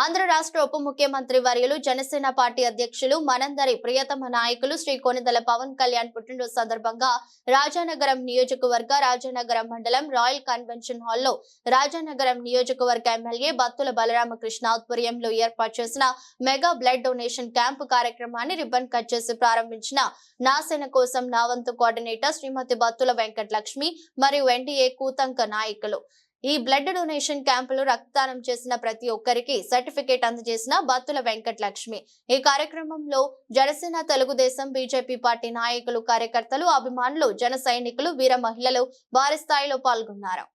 ఆంధ్ర రాష్ట్ర ఉప ముఖ్యమంత్రి వర్యులు జనసేన పార్టీ అధ్యక్షులు మనందరి ప్రియతమ నాయకులు శ్రీ కొనిదల పవన్ కళ్యాణ్ పుట్టినరోజు సందర్భంగా రాజానగరం నియోజకవర్గ రాజానగరం మండలం రాయల్ కన్వెన్షన్ హాల్లో రాజానగరం నియోజకవర్గ ఎమ్మెల్యే బత్తుల బలరామకృష్ణ ఆధ్వర్యంలో ఏర్పాటు చేసిన మెగా బ్లడ్ డొనేషన్ క్యాంపు కార్యక్రమాన్ని రిబ్బన్ కట్ చేసి ప్రారంభించిన నాసేన కోసం నావంతు కోఆర్డినేటర్ శ్రీమతి బత్తుల వెంకట లక్ష్మి మరియు ఎన్డీఏ కూతంక నాయకులు. ఈ బ్లడ్ డొనేషన్ క్యాంపులో రక్తదానం చేసిన ప్రతి ఒక్కరికి సర్టిఫికేట్ అందజేసిన బత్తుల వెంకట లక్ష్మి ఈ కార్యక్రమంలో జనసేన తెలుగుదేశం బీజేపీ పార్టీ నాయకులు కార్యకర్తలు అభిమానులు జన సైనికులు వీర మహిళలు భారీ స్థాయిలో పాల్గొన్నారు.